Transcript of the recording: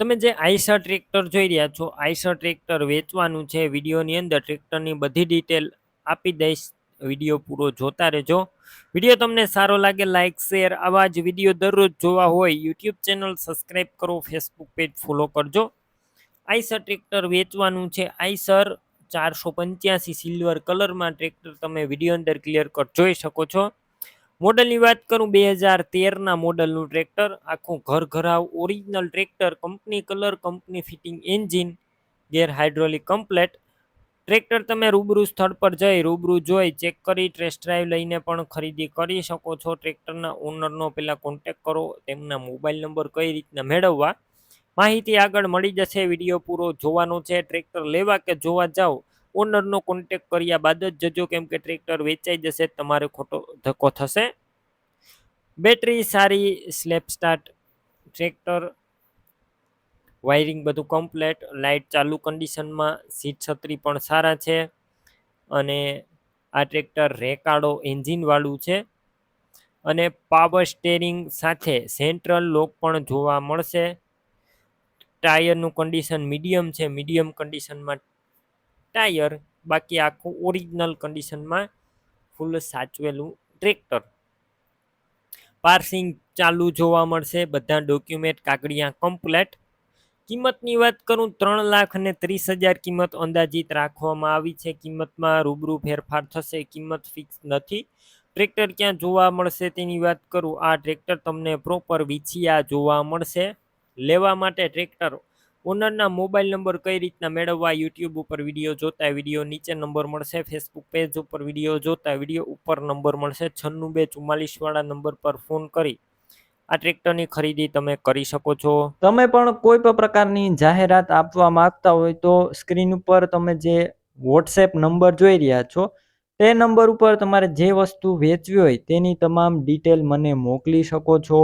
તમે જે Eicher tractor જોઈ રહ્યા છો આઈસર ટ્રેક્ટર વેચવાનું છે, વિડીયોની અંદર ટ્રેક્ટરની બધી ડિટેલ આપી દઈશ. વીડિયો પૂરો જોતા રહેજો. વીડિયો તમને સારો લાગે લાઇક શેર આવા જ વીડિયો દરરોજ જોવા હોય યુટ્યુબ ચેનલ સબસ્ક્રાઈબ કરો ફેસબુક પેજ ફોલો કરજો. આઈસર ટ્રેક્ટર વેચવાનું છે, આઈસર ચારસો પંચ્યાસી સિલ્વર કલરમાં ટ્રેક્ટર તમે વીડિયો અંદર ક્લિયર કટ જોઈ શકો છો. મોડલની વાત કરું બે હજાર તેરના મોડલનું ટ્રેક્ટર. આખું ઘર ઘરાવ original tractor company colour company fitting engine gear hydraulic complete tractor તમે રૂબરૂ સ્થળ પર જઈ રૂબરૂ જોઈ ચેક કરી ટેસ્ટ ડ્રાઈવ લઈને પણ ખરીદી કરી શકો છો. ટ્રેક્ટરના ઓનરનો પહેલાં કોન્ટેક કરો, તેમના મોબાઈલ નંબર કઈ રીતના મેળવવા. માહિતી આગળ મળી જશે, વીડિયો પૂરો જોવાનો છે. ટ્રેક્ટર લેવા કે જોવા જાઓ ઓનરનો કોન્ટેક કર્યા બાદ જ જજો કેમ કે ટ્રેક્ટર વેચાઈ જશે, તમારે ખોટો ધક્કો થશે. બેટરી સારી સ્લેપ સ્ટાર્ટ ટ્રેક્ટર વાયરિંગ બધું કમ્પ્લેટ લાઇટ ચાલુ કન્ડિશનમાં સીટ છત્રી પણ સારા છે. અને આ ટ્રેક્ટર રેકાડો એન્જિનવાળું છે. અને પાવર સ્ટેરિંગ સાથે સેન્ટ્રલ લોક પણ જોવા મળશે. ટાયરનું કન્ડિશન મીડિયમ છે મીડિયમ કન્ડિશનમાં ટાયર, બાકી આખું ઓરિજિનલ કન્ડિશનમાં ફૂલ સાચવેલું ટ્રેક્ટર પાર્સિંગ ચાલુ જોવા મળશે, બધા ડોક્યુમેન્ટ કાગળિયા કમ્પ્લેટ કિંમતની વાત કરું, ત્રણ લાખ અને ત્રીસ હજાર કિંમત અંદાજિત રાખવામાં આવી છે. કિંમતમાં રૂબરૂ ફેરફાર થશે, કિંમત ફિક્સ નથી. ટ્રેક્ટર ક્યાં જોવા મળશે તેની વાત કરું, આ ટ્રેક્ટર તમને પ્રોપર વિછિયા જોવા મળશે. લેવા માટે ટ્રેક્ટર ઓનરના મોબાઈલ નંબર કઈ રીતના મેળવવા, યુટ્યુબ ઉપર વીડિયો જોતા વીડિયો નીચે નંબર મળશે, ફેસબુક પેજ ઉપર વીડિયો જોતા વીડિયો ઉપર નંબર મળશે, છન્નું બે ચુમ્માલીસવાળા નંબર પર ફોન કરી આ ટ્રેક્ટરની ખરીદી તમે કરી શકો છો. તમે પણ કોઈ પણ પ્રકારની જાહેરાત આપવા માંગતા હોય તો સ્ક્રીન ઉપર તમે જે વોટ્સએપ નંબર જોઈ રહ્યા છો, તે નંબર ઉપર તમારે જે વસ્તુ વેચવી હોય તેની તમામ ડિટેલ મને મોકલી શકો છો.